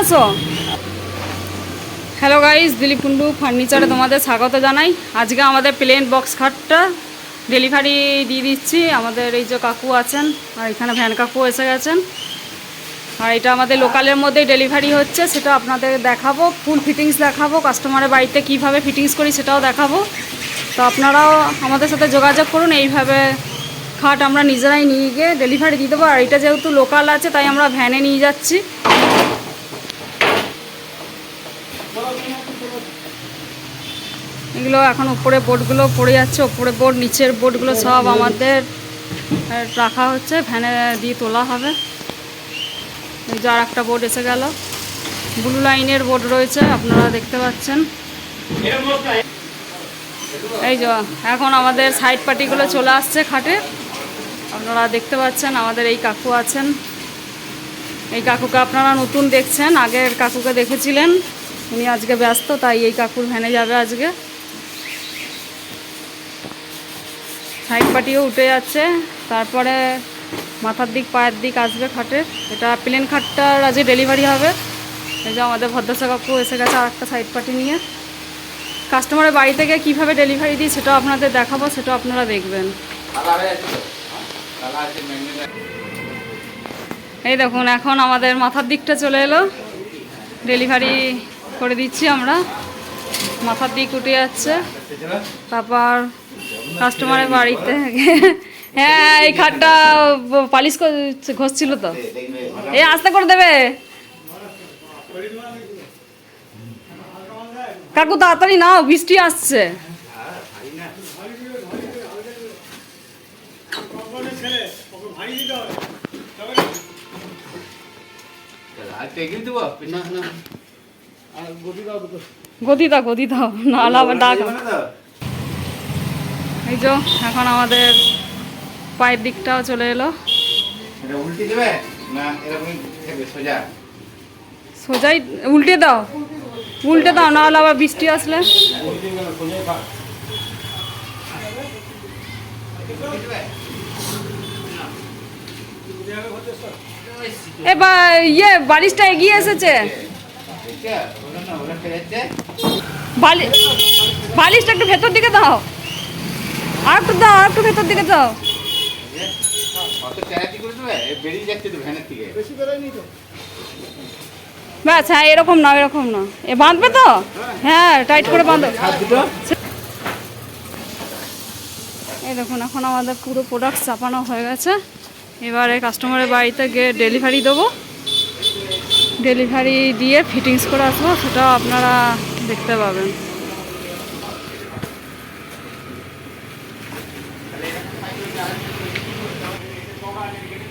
আসো hello guys Dilip Kundu ফার্নিচারে তোমাদের স্বাগত জানাই। আজকে আমাদের প্লেন বক্স খাটটা ডেলিভারি দিয়ে দিচ্ছি। আমাদের এই যে কাকু আছেন, আর এখানে ভ্যান কাকু এসে গেছেন। আর এটা আমাদের লোকালের মধ্যেই ডেলিভারি হচ্ছে, সেটা আপনাদের দেখাবো। ফুল ফিটিংস দেখাবো কাস্টমারের বাড়িতে কীভাবে ফিটিংস করি সেটাও দেখাবো। তো আপনারাও আমাদের সাথে যোগাযোগ করুন, এইভাবে খাট আমরা নিজেরাই নিয়ে গিয়ে ডেলিভারি দিয়ে দেবো। আর এটা যেহেতু লোকাল আছে, তাই আমরা ভ্যানে নিয়ে যাচ্ছি। এগুলো এখন উপরে বোর্ডগুলো পড়ে যাচ্ছে, উপরে বোর্ড, নিচের বোর্ডগুলো সব আমাদের রাখা হচ্ছে ভ্যানে দিয়ে তোলা হবে। এই যে আর একটা বোর্ড এসে গেল। ব্লু লাইনের বোর্ড রয়েছে, আপনারা দেখতে পাচ্ছেন। এই যে, এখন আমাদের সাইড পার্টিগুলো চলে আসছে খাটে। আপনারা দেখতে পাচ্ছেন, আমাদের এই কাকু আছেন। এই কাকুকে আপনারা নতুন দেখছেন, আগের কাকুকে দেখেছিলেন। উনি আজকে ব্যস্ত, তাই এই কাকুর ভ্যানে যাবে আজকে। সাইড পাটিও উঠে যাচ্ছে। তারপরে মাথার দিক, পায়ের দিক আসবে খাটের এটা প্লেন খাটটার আজকে ডেলিভারি হবে। এই যে আমাদের ভদ্রসা কাকু এসে গেছে আর একটা সাইড পাটি নিয়ে। কাস্টমারের বাড়ি থেকে কীভাবে ডেলিভারি দিই সেটাও আপনাদের দেখাবো সেটাও আপনারা দেখবেন। এই দেখুন, এখন আমাদের মাথার দিকটা চলে এলো। ডেলিভারি করে দিচ্ছি আমরা। মাথার দিক উঠে যাচ্ছে। তারপর কাস্টমারের বাড়িতে। হ্যাঁ এই খাটটা পালিশ করে- ঘষছিল তো। এই আস্তে করে দেবে। কাকু তাড়াতাড়ি নাও বৃষ্টি আসছে। গদি দাও গদি দাও। নাহলে আবার ডাক এই যে এখন আমাদের পায়ের দিকটাও চলে এলো। সোজাই উল্টে দাও। উল্টে দাও নাহলে আবার বৃষ্টি আসলে। এবার ইয়ে বালিশটা এগিয়ে এসেছে। বালিশটা একটু ভেতর দিকে দাও। আর দাও আর একটু ভেতর দিকে দাও ব্যাস হ্যাঁ এরকম না এরকম না এ, বাঁধবে তো? হ্যাঁ টাইট করে বাঁধো। এই দেখুন, এখন আমাদের পুরো প্রোডাক্ট চাপানো হয়ে গেছে। এবারে কাস্টমারের বাড়িতে গিয়ে ডেলিভারি দেবো। ডেলিভারি দিয়ে ফিটিংস করে আসব, সেটাও আপনারা দেখতে পাবেন। I'm going to get it.